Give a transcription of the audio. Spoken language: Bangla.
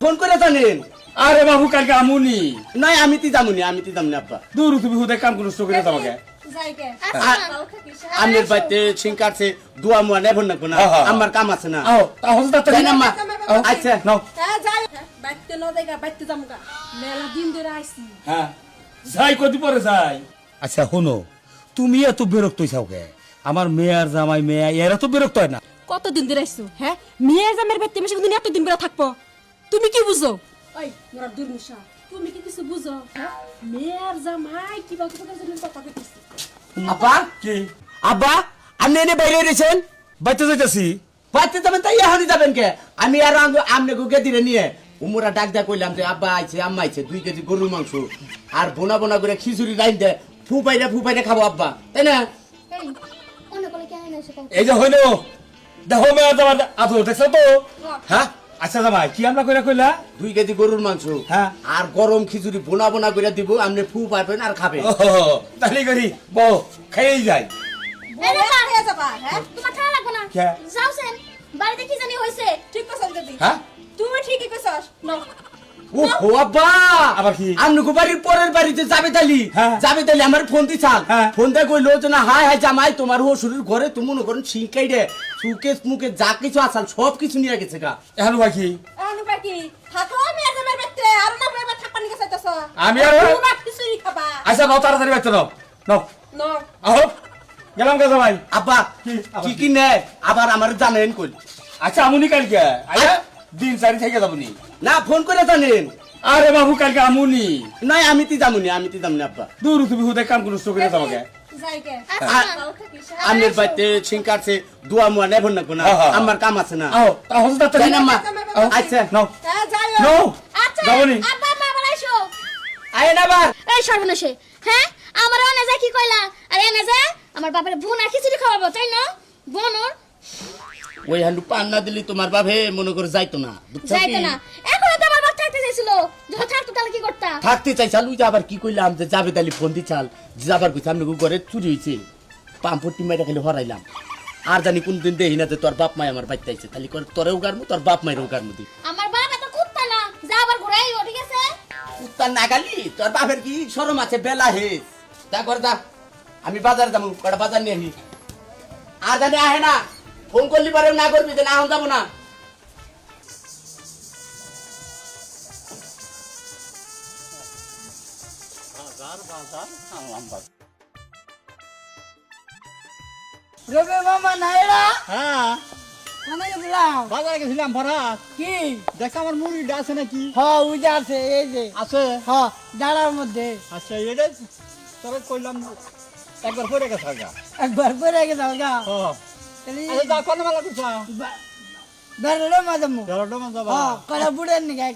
ফোন করে জানেন? আরে বাবু কালকে আমুনি। নাই আমি তি যামুনি আমি তি যামনি আব্বা। দূর তুমি হুদে কাম করে করে তোমাকে। যাইকে আমনের বাড়িতে সিং কাটছে মুয়া নেবন না। কোনা হ্যাঁ, হ্যাঁ। আমার কাম আছে না। আও তাহলে তাতে তাই না মা আচ্ছা। নাও। হ্যাঁ যাই। বাইতে ন দেখা বাইতে মেলা দিন ধরে আইছি। হ্যাঁ। যাই কদি পরে যাই। আচ্ছা শোনো তুমি এত বিরক্ত হইছাও কে? আমার মেয়ার জামাই মেয়া এরা তো বিরক্ত হয় না। কত দিন ধরে আইছো হ্যাঁ? মেয়ে জামের বাইতে মেশে দিন এত দিন করে থাকব। তুমি কি বুঝো? ওই মোরা দুর্মিশা। তুমি কি কিছু বুঝো? হ্যাঁ? মেয়ের জামাই কিবা কিবা কথা কইতেছি। আব্বা? কি? আব্বা আপনি এনে বাইরে রয়েছেন? বাইতে যাইতাছি। বাড়িতে যাবেন তাই এখনই যাবেন কে? আমি আর আমনে গুগে দিলে নিয়ে। উমরা ডাক দা কইলাম যে আব্বা আইছে আম্মা আইছে দুই কেজি গরুর মাংস। আর বোনা বোনা করে খিচুড়ি রাইন দে। ফু পাইলে ফু পাইলে খাব আব্বা। তাই না? এই যে হইল। দেখো মেয়া দেখছ তো? হ্যাঁ? আচ্ছা জামাই কি আমরা কইরা কইলা? দুই কেজি গরুর মাংস। হ্যাঁ। আর গরম খিচুড়ি বোনা বোনা কইরা দিব আপনি ফু পাইবেন আর খাবে তাহলে করি বউ খেয়েই যাই। হ্যাঁ? তোমার ঠান্ডা লাগবে না? কে? যাওছেন বাড়িতে কি জানি হয়েছে ঠিক কথা দিদি হ্যাঁ? তুমি ঠিকই কইছস নাও। ও হো আব্বা! আবার কি? আপনি বাড়ির পরের বাড়িতে যাবে তালি। হ্যাঁ। যাবে তালি আমার ফোন দি চাল হ্যাঁ। ফোন দিয়ে কইলো যে না হাই হাই জামাই তোমার শ্বশুরের ঘরে তুমি মনে করেন যা কিছু আসাল সব কিছু নিয়ে গেছে গা। এখন ভাই কি? বাকি থাকো মেয়ে জামের বাইতে আর না বাইতে থাকবা নিকে চাইতাছ। আমি আর- তুমি কিছুই খাবা। আচ্ছা নাও তাড়াতাড়ি বাইতে নাও। নাও। নাও আহো গেলাম জামাই। আব্বা কি? আবার কি কি? কি আবার আমার জানেন কই। আচ্ছা আমুনি কালকে? আয়া? দিন চারি থেকে যাবনি। না ফোন করে জানেন। আরে বাবু কালকে আমুনি। নাই আমি তি যামুনি আমি তি যামনি আব্বা। দূর তুমি হুদে কাম করে করে তোমাকে যাইকে আচ্ছা আমনের বাড়িতে সিং মুয়া না। কোনা। আমার কাম আছে না। আও তাহলে তাতে তাই না মা আচ্ছা। নাও। হ্যাঁ নাও। আচ্ছা যাবনি। আব্বা আম্মা আবার আইসো। আয় না আবার। এই সর্বনাশে হ্যাঁ? আমার এনে যা কি কইলা? আর এনে যা আমার বাবার বোন আর খিচুড়ি খাওয়াবো তাই না? বোনর ওই হান্ডু পান না দিলি তোমার বাপে মনে করে যাইতো না বুঝছ যাইতো? না। এখন তো আমার বাপ থাকতে চাইছিল। যখন থাকতো তাহলে কি করতা? থাকতে চাই চাল ওই যে আবার কি কইলাম যে যাবে তালি ফোন দি চাল যাবার কইছে আমি ঘরে চুরি হয়েছে পাম্পটি মাইরা খালি হরাইলাম। আর জানি কোন দিন দেখি না যে তোর বাপ মাই আমার বাড়িতে আইছে তাহলে করে তোরেও গারমু তোর বাপ মায়েরও গারমু দি। আমার বাপ এত কুত্তা না যা আবার ঘুরাই ঠিক আছে? উত্তর না গালি তোর বাপের কি সরম আছে বেলা হে। যা কর যা আমি বাজারে যাব কটা বাজার নিয়ে আর জানি আহে না। ফোন করলি পরে না করবি যে না এখন যাব না। রবি মামা নাইরা? হ্যাঁ। মানে গেছিলাম বাজারে গেছিলাম ভরা। কি? দেখ আমার মুড়িটা আছে নাকি। এই যে। আছে? হ ডাড়ার মধ্যে। আচ্ছা এটা তবে কইলাম একবার পরে গেছে একবার গেছে গা। ও আচ্ছা যা কোন মেলা দিছ বেরোলে মাঝে মু দেড়টা মান যাবা হ কড়া বুড়ে নিকে